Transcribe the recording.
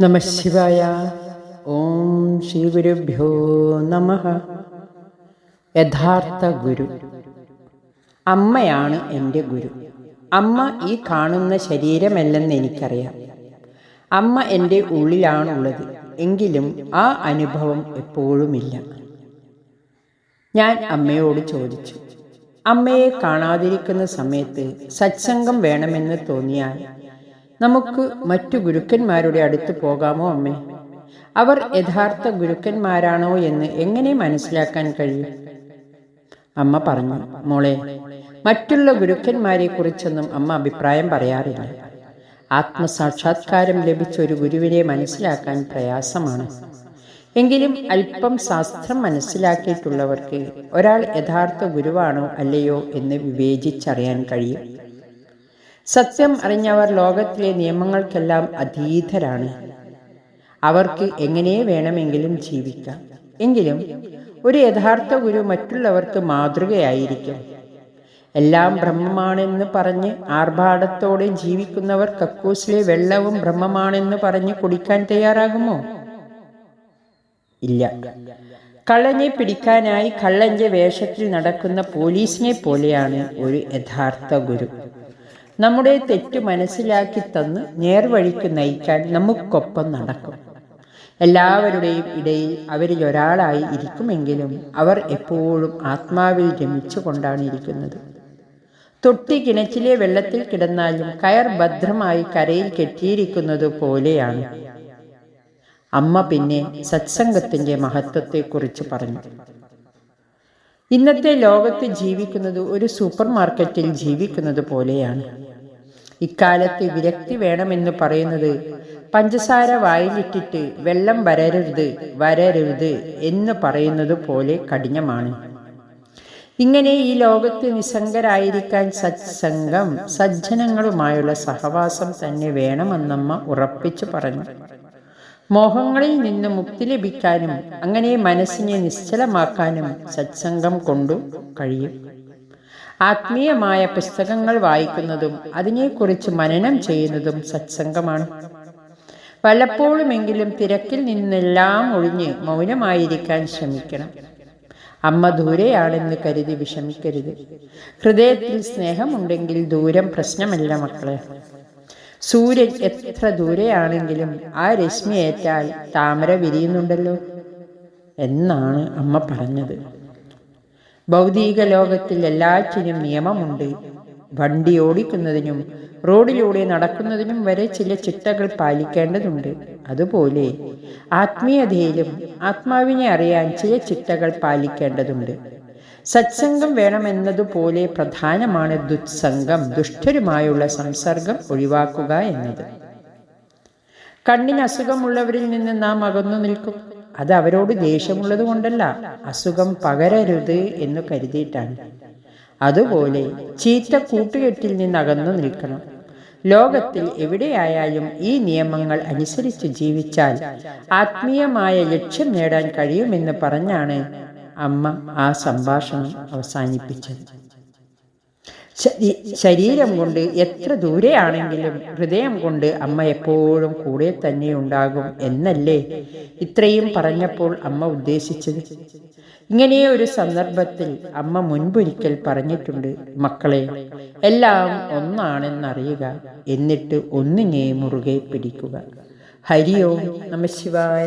നമശിവായ ഓം ശ്രീ ഗുരുഭ്യോ നമ. യഥാർത്ഥ ഗുരു. അമ്മയാണ് എന്റെ ഗുരു. അമ്മ ഈ കാണുന്ന ശരീരമല്ലെന്ന് എനിക്കറിയാം. അമ്മ എന്റെ ഉള്ളിലാണുള്ളത്. എങ്കിലും ആ അനുഭവം എപ്പോഴുമില്ല. ഞാൻ അമ്മയോട് ചോദിച്ചു. അമ്മയെ കാണാതിരിക്കുന്ന സമയത്ത് സത്സംഗം വേണമെന്ന് തോന്നിയാൽ നമുക്ക് മറ്റു ഗുരുക്കന്മാരുടെ അടുത്ത് പോകാമോ അമ്മേ? അവർ യഥാർത്ഥ ഗുരുക്കന്മാരാണോ എന്ന് എങ്ങനെ മനസ്സിലാക്കാൻ കഴിയും? അമ്മ പറഞ്ഞു മോളെ മറ്റുള്ള ഗുരുക്കന്മാരെ കുറിച്ചൊന്നും അമ്മ അഭിപ്രായം പറയാറില്ല. ആത്മസാക്ഷാത്കാരം ലഭിച്ച ഒരു ഗുരുവിനെ മനസ്സിലാക്കാൻ പ്രയാസമാണ്. എങ്കിലും അല്പം ശാസ്ത്രം മനസ്സിലാക്കിയിട്ടുള്ളവർക്ക് ഒരാൾ യഥാർത്ഥ ഗുരുവാണോ അല്ലയോ എന്ന് വിവേചിച്ചറിയാൻ കഴിയും. സത്യം അറിഞ്ഞവർ ലോകത്തിലെ നിയമങ്ങൾക്കെല്ലാം അതീതരാണ്. അവർക്ക് എങ്ങനെ വേണമെങ്കിലും ജീവിക്കാം. എങ്കിലും ഒരു യഥാർത്ഥ ഗുരു മറ്റുള്ളവർക്ക് മാതൃകയായിരിക്കും. എല്ലാം ബ്രഹ്മമാണെന്ന് പറഞ്ഞ് ആർഭാടത്തോടെ ജീവിക്കുന്നവർ കക്കൂസിലെ വെള്ളവും ബ്രഹ്മമാണെന്ന് പറഞ്ഞ് കുടിക്കാൻ തയ്യാറാകുമോ? ഇല്ല. കള്ളനെ പിടിക്കാനായി കള്ളന്റെ വേഷത്തിൽ നടക്കുന്ന പോലീസിനെ പോലെയാണ് ഒരു യഥാർത്ഥ ഗുരു. നമ്മുടെ തെറ്റ് മനസ്സിലാക്കി തന്ന് നേർവഴിക്ക് നയിക്കാൻ നമുക്കൊപ്പം നടക്കും. എല്ലാവരുടെയും ഇടയിൽ അവരിൽ ഒരാളായി ഇരിക്കുമെങ്കിലും അവർ എപ്പോഴും ആത്മാവിൽ രമിച്ചു കൊണ്ടാണ് ഇരിക്കുന്നത്. തൊട്ടി കിണറ്റിലെ വെള്ളത്തിൽ കിടന്നാലും കയർ ഭദ്രമായി കരയിൽ കെട്ടിയിരിക്കുന്നത് പോലെയാണ്. അമ്മ പിന്നെ സത്സംഗത്തിന്റെ മഹത്വത്തെക്കുറിച്ച് പറഞ്ഞു. ഇന്നത്തെ ലോകത്ത് ജീവിക്കുന്നത് ഒരു സൂപ്പർ മാർക്കറ്റിൽ ജീവിക്കുന്നത് പോലെയാണ്. ഇക്കാലത്ത് വിരക്തി വേണമെന്ന് പറയുന്നത് പഞ്ചസാര വായിലിട്ടിട്ട് വെള്ളം വരരുത് വരരുത് എന്ന് പറയുന്നത് പോലെ കഠിനമാണ്. ഇങ്ങനെ ഈ ലോകത്ത് നിസ്സംഗരായിരിക്കാൻ സത്സംഗം സജ്ജനങ്ങളുമായുള്ള സഹവാസം തന്നെ വേണമെന്നമ്മ ഉറപ്പിച്ചു പറഞ്ഞു. മോഹങ്ങളിൽ നിന്ന് മുക്തി ലഭിക്കാനും അങ്ങനെ മനസ്സിനെ നിശ്ചലമാക്കാനും സത്സംഗം കൊണ്ടു കഴിയും. ആത്മീയമായ പുസ്തകങ്ങൾ വായിക്കുന്നതും അതിനെക്കുറിച്ച് മനനം ചെയ്യുന്നതും സത്സംഗമാണ്. പലപ്പോഴുമെങ്കിലും തിരക്കിൽ നിന്നെല്ലാം ഒഴിഞ്ഞ് മൗനമായിരിക്കാൻ ശ്രമിക്കണം. അമ്മ ദൂരെയാണെന്ന് കരുതി വിഷമിക്കരുത്. ഹൃദയത്തിൽ സ്നേഹമുണ്ടെങ്കിൽ ദൂരം പ്രശ്നമല്ല മക്കളെ. സൂര്യൻ എത്ര ദൂരെയാണെങ്കിലും ആ രശ്മി ഏറ്റാൽ താമര വിരിയുന്നുണ്ടല്ലോ എന്നാണ് അമ്മ പറഞ്ഞത്. ഭൗതിക ലോകത്തിൽ എല്ലാറ്റിനും നിയമമുണ്ട്. വണ്ടി ഓടിക്കുന്നതിനും റോഡിലൂടെ നടക്കുന്നതിനും വരെ ചില ചിട്ടകൾ പാലിക്കേണ്ടതുണ്ട്. അതുപോലെ ആത്മീയതയിലും ആത്മാവിനെ അറിയാൻ ചില ചിട്ടകൾ പാലിക്കേണ്ടതുണ്ട്. സത്സംഗം വേണമെന്നതുപോലെ പ്രധാനമാണ് ദുസ്സംഗം ദുഷ്ടരുമായുള്ള സംസർഗം ഒഴിവാക്കുക എന്നത്. കണ്ണിന് അസുഖമുള്ളവരിൽ നിന്ന് നാം അകന്നു നിൽക്കും. അത് അവരോട് ദേഷ്യമുള്ളത് കൊണ്ടല്ല അസുഖം പകരരുത് എന്ന് കരുതിയിട്ടാണ്. അതുപോലെ ചീത്ത കൂട്ടുകെട്ടിൽ നിന്ന് അകന്നു നിൽക്കണം. ലോകത്തിൽ എവിടെയായാലും ഈ നിയമങ്ങൾ അനുസരിച്ച് ജീവിച്ചാൽ ആത്മീയമായ ലക്ഷ്യം നേടാൻ കഴിയുമെന്ന് പറഞ്ഞാണ് അമ്മ ആ സംഭാഷണം അവസാനിപ്പിച്ചത് ശരീരം കൊണ്ട് എത്ര ദൂരെയാണെങ്കിലും ഹൃദയം കൊണ്ട് അമ്മ എപ്പോഴും കൂടെ തന്നെ ഉണ്ടാകും എന്നല്ലേ ഇത്രയും പറഞ്ഞപ്പോൾ അമ്മ ഉദ്ദേശിച്ചത്. ഇങ്ങനെ ഒരു സന്ദർഭത്തിൽ അമ്മ മുൻപൊരിക്കൽ പറഞ്ഞിട്ടുണ്ട് മക്കളെ എല്ലാം ഒന്നാണെന്നറിയുക എന്നിട്ട് ഒന്നിനെ മുറുകെ പിടിക്കുക. ഹരിയോം നമശിവായ